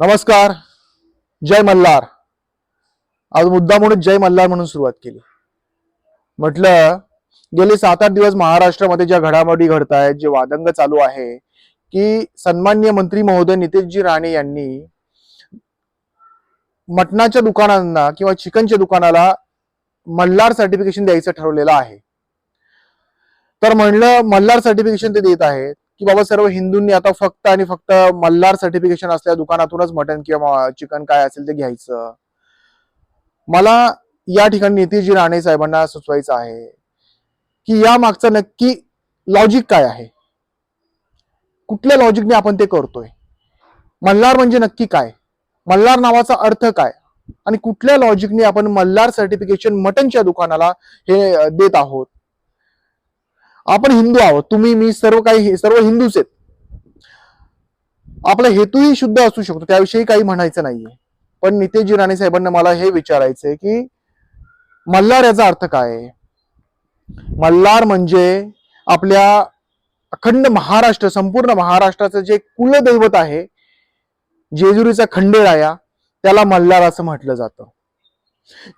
नमस्कार. जय मल्हार. आज मुद्दा म्हणून जय मल्हार म्हणून सुरुवात केली. म्हटलं गेले सात आठ दिवस महाराष्ट्रामध्ये ज्या घडामोडी घडत आहेत जे वादंग चालू आहे की सन्मान्य मंत्री महोदय नितेशजी राणे यांनी मटणाच्या दुकानांना किंवा चिकनच्या दुकानाला मल्हार सर्टिफिकेशन द्यायचं ठरवलेलं आहे. तर म्हणलं मल्हार सर्टिफिकेशन ते देत आहेत. की बाबा सर्व हिंदूंनी आता फक्त आणि फक्त मल्हार सर्टिफिकेशन असल्या दुकानातूनच मटन किंवा चिकन काय असेल ते घ्यायचं. मला या ठिकाणी नितीशजी राणे साहेबांना सुचवायचं आहे की या मागचं नक्की लॉजिक काय आहे? कुठल्या लॉजिकने आपण ते करतोय? मल्हार म्हणजे नक्की काय? मल्हार नावाचा अर्थ काय? आणि कुठल्या लॉजिकने आपण मल्हार सर्टिफिकेशन मटनच्या दुकानाला हे देत आहोत? आपण हिंदू आहोत तुम्ही मी सर्व काही सर्व हिंदूच आहेत. आपला हेतूही शुद्ध असू शकतो त्याविषयी काही म्हणायचं नाहीये. पण नितेशजी राणे साहेबांना मला हे विचारायचंय की मल्हार याचा अर्थ काय आहे? मल्हार म्हणजे आपल्या अखंड महाराष्ट्र संपूर्ण महाराष्ट्राचं जे कुलदैवत आहे जेजुरीचा खंडेराया त्याला मल्हार असं म्हटलं जातं.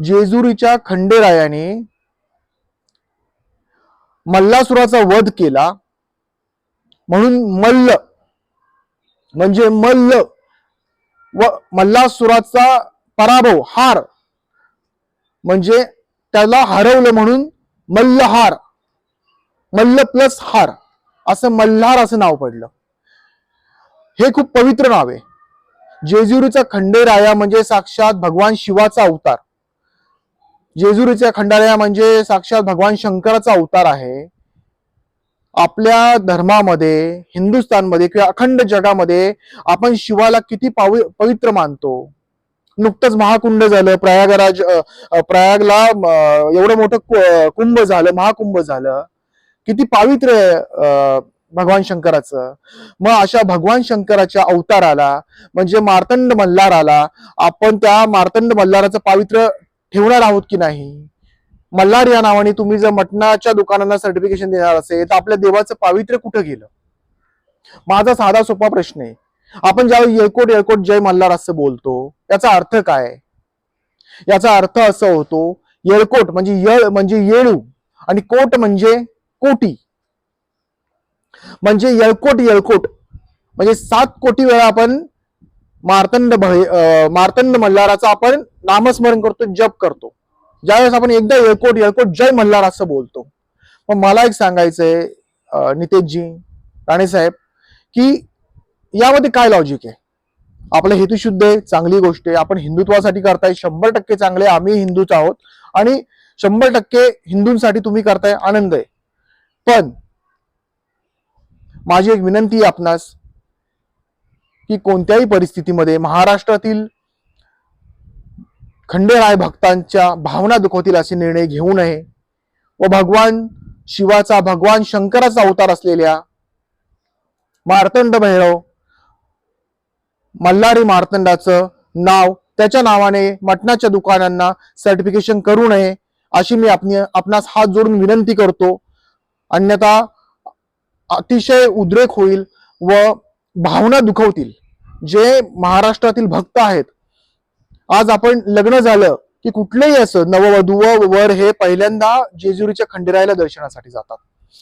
जेजुरीच्या खंडेरायाने मल्लासुराचा वध केला. म्हणून मल्ल म्हणजे मल्ल व मल्लासुराचा पराभव हार म्हणजे त्याला हरवलं म्हणून मल्लहार मल्ल प्लस हार असं मल्हार असं नाव पडलं. हे खूप पवित्र नाव आहे. जेजुरीचा खंडेराया म्हणजे साक्षात भगवान शिवाचा अवतार. जेजुरीच्या खंडाळ्या म्हणजे साक्षात भगवान शंकराचा अवतार आहे. आपल्या धर्मामध्ये हिंदुस्थानमध्ये किंवा अखंड जगामध्ये आपण शिवाला किती पावि पवित्र मानतो. नुकतंच महाकुंड झालं प्रयागराज प्रयागला एवढं मोठं कुंभ झालं महाकुंभ झालं. किती पावित्र्य आहे, भगवान शंकराचं. मग अशा भगवान शंकराच्या अवताराला म्हणजे मार्तंड मल्हाराला आपण त्या मार्तंड मल्हाराचं पावित्र ठेवणार आहोत की नाही? मल्हार या नावाने तुम्ही जर मटणाच्या दुकानांना सर्टिफिकेशन देणार असेल तर आपल्या देवाचं पावित्र्य कुठं गेलं? माझा साधा सोपा प्रश्न आहे. आपण ज्यावेळी येळकोट येळकोट जय मल्हार असं बोलतो याचा अर्थ काय? याचा अर्थ असं होतो येळकोट म्हणजे येळ म्हणजे येळू आणि कोट म्हणजे कोटी. म्हणजे येळकोट येळकोट. म्हणजे सात कोटी वेळा आपण मार्तंड भय- मार्तंड मल्हाराचा आपण नामस्मरण करतो जप करतो. ज्यावेळेस आपण एकदा येळकोट येळकोट जय मल्हार असं बोलतो. मग मला एक सांगायचंय नितेशजी राणेसाहेब की यामध्ये काय लॉजिक आहे? आपला हेतू शुद्ध आहे चांगली गोष्ट आहे. आपण हिंदुत्वासाठी करताय शंभर टक्के चांगले आम्ही हिंदूच आहोत. आणि शंभर टक्के हिंदूंसाठी तुम्ही करताय आनंद आहे. पण माझी एक विनंती आहे आपणास की कोणत्याही परिस्थितीमध्ये महाराष्ट्रातील खंडेराय भक्तांच्या भावना दुखवतील असे निर्णय घेऊ नये व भगवान शिवाचा भगवान शंकराचा अवतार असलेल्या मार्तंड भैरव मल्हारी मार्तंडाचं नाव त्याच्या नावाने मटणाच्या दुकानांना सर्टिफिकेशन करू नये अशी मी आपण आपणास हात जोडून विनंती करतो. अन्यथा अतिशय उद्रेक होईल व भावना दुखवतील जे महाराष्ट्रातील भक्त आहेत. आज आपण लग्न झालं की कुठलंही असं नववधू व वर हे पहिल्यांदा जेजुरीच्या खंडेरायाला दर्शनासाठी जातात.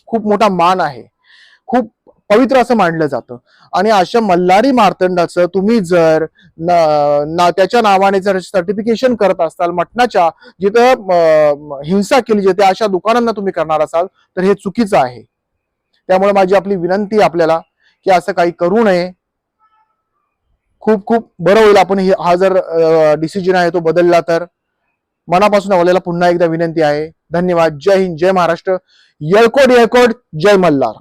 खूप मोठा मान आहे. खूप पवित्र असं मानलं जातं. आणि अशा मल्हारी मार्तंडाचं तुम्ही जर ना त्याच्या नावाने जर सर्टिफिकेशन करत असाल मटणाच्या जिथं हिंसा केली जाते अशा दुकानांना तुम्ही करणार असाल तर हे चुकीचं आहे. त्यामुळे माझी आपली विनंती आपल्याला की असं काही करू नये. खूप खूप बरं होईल आपण हा जर डिसिजन आहे तो बदलला तर. मनापासून आपल्याला पुन्हा एकदा विनंती आहे. धन्यवाद. जय हिंद. जय महाराष्ट्र. येळकोट येळकोट. जय मल्हार.